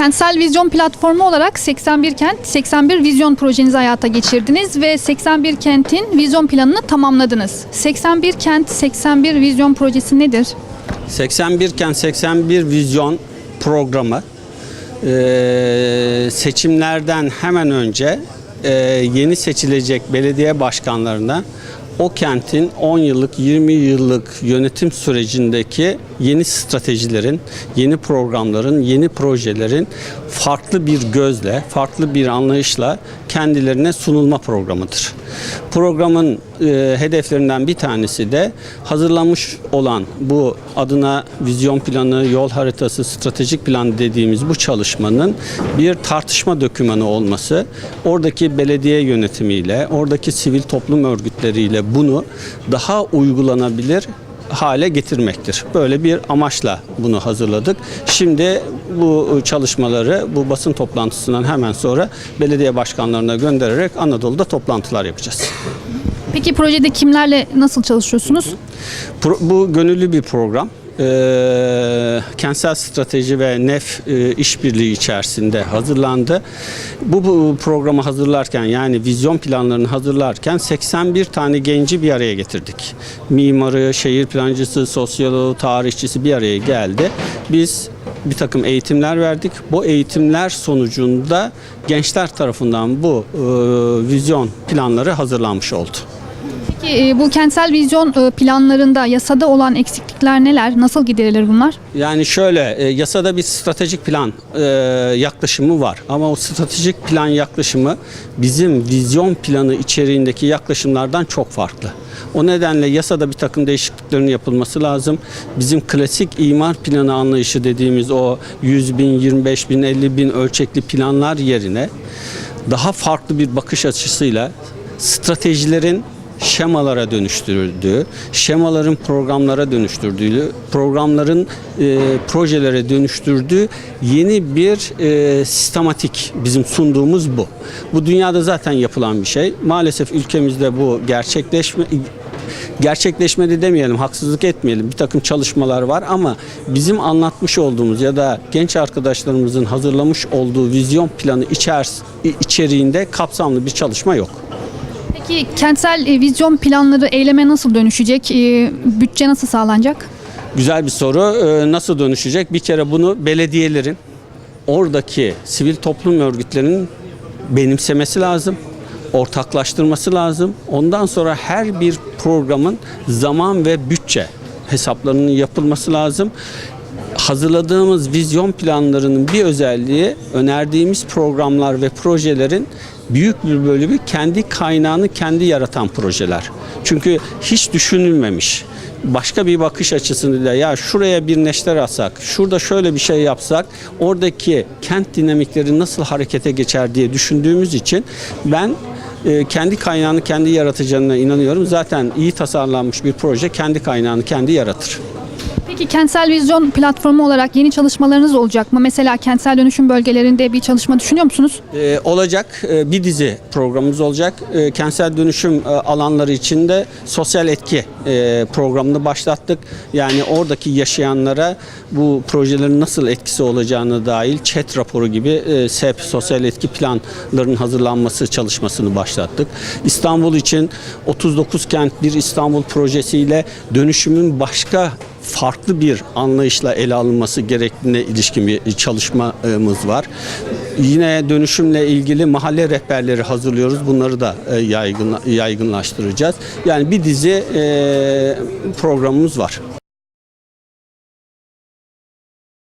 Kentsel Vizyon Platformu olarak 81 kent, 81 vizyon projenizi hayata geçirdiniz ve 81 kentin vizyon planını tamamladınız. 81 kent, 81 vizyon projesi nedir? 81 kent 81 vizyon programı seçimlerden hemen önce yeni seçilecek belediye başkanlarına o kentin 10 yıllık 20 yıllık yönetim sürecindeki yeni stratejilerin, yeni programların, yeni projelerin farklı bir gözle, farklı bir anlayışla kendilerine sunulma programıdır. Programın e, hedeflerinden bir tanesi de hazırlanmış olan bu adına vizyon planı, yol haritası, stratejik plan dediğimiz bu çalışmanın bir tartışma dokümanı olması, oradaki belediye yönetimiyle, oradaki sivil toplum örgütleriyle bunu daha uygulanabilir hale getirmektir. Böyle bir amaçla bunu hazırladık. Şimdi bu çalışmaları bu basın toplantısından hemen sonra belediye başkanlarına göndererek Anadolu'da toplantılar yapacağız. Peki projede kimlerle nasıl çalışıyorsunuz? Pro- bu gönüllü bir program. Ee, kentsel strateji ve NEF e, işbirliği içerisinde hazırlandı. Bu, bu programı hazırlarken yani vizyon planlarını hazırlarken 81 tane genci bir araya getirdik. Mimarı, şehir plancısı, sosyoloğu, tarihçisi bir araya geldi. Biz bir takım eğitimler verdik. Bu eğitimler sonucunda gençler tarafından bu e, vizyon planları hazırlanmış oldu. Peki e, bu kentsel vizyon e, planlarında yasada olan eksiklikler neler? Nasıl giderilir bunlar? Yani şöyle e, yasada bir stratejik plan yaklaşımı var ama o stratejik plan yaklaşımı bizim vizyon planı içeriğindeki yaklaşımlardan çok farklı. O nedenle yasada bir takım değişikliklerin yapılması lazım. Bizim klasik imar planı anlayışı dediğimiz o 100 bin, 25 bin, 50 bin ölçekli planlar yerine daha farklı bir bakış açısıyla stratejilerin şemalara dönüştürüldüğü, şemaların programlara dönüştürdüğü, programların e, projelere dönüştürdüğü yeni bir e, sistematik bizim sunduğumuz bu. Bu dünyada zaten yapılan bir şey. Maalesef ülkemizde bu gerçekleşme gerçekleşmedi demeyelim, haksızlık etmeyelim. Bir takım çalışmalar var ama bizim anlatmış olduğumuz ya da genç arkadaşlarımızın hazırlamış olduğu vizyon planı içeris- içeriğinde kapsamlı bir çalışma yok. Peki kentsel e, vizyon planları eyleme nasıl dönüşecek? E, Bütçe nasıl sağlanacak? Güzel bir soru. Ee, Nasıl dönüşecek? Bir kere bunu belediyelerin, oradaki sivil toplum örgütlerinin benimsemesi lazım. Ortaklaştırması lazım. Ondan sonra her bir programın zaman ve bütçe hesaplarının yapılması lazım. Hazırladığımız vizyon planlarının bir özelliği önerdiğimiz programlar ve projelerin büyük bir bölümü kendi kaynağını kendi yaratan projeler. Çünkü hiç düşünülmemiş başka bir bakış açısıyla ya şuraya bir neşter atsak, şurada şöyle bir şey yapsak, oradaki kent dinamikleri nasıl harekete geçer diye düşündüğümüz için ben e, kendi kaynağını kendi yaratacağına inanıyorum. Zaten iyi tasarlanmış bir proje kendi kaynağını kendi yaratır. Peki kentsel vizyon platformu olarak yeni çalışmalarınız olacak mı? Mesela kentsel dönüşüm bölgelerinde bir çalışma düşünüyor musunuz? Ee, olacak e, bir dizi programımız olacak. E, kentsel dönüşüm e, alanları içinde sosyal etki e, programını başlattık. Yani oradaki yaşayanlara bu projelerin nasıl etkisi olacağını dahil chat raporu gibi e, SEP sosyal etki planlarının hazırlanması çalışmasını başlattık. İstanbul için 39 kent bir İstanbul projesiyle dönüşümün başka farklı bir anlayışla ele alınması gerektiğine ilişkin bir çalışmamız var. Yine dönüşümle ilgili mahalle rehberleri hazırlıyoruz. Bunları da e, yaygın, yaygınlaştıracağız. Yani bir dizi e, programımız var.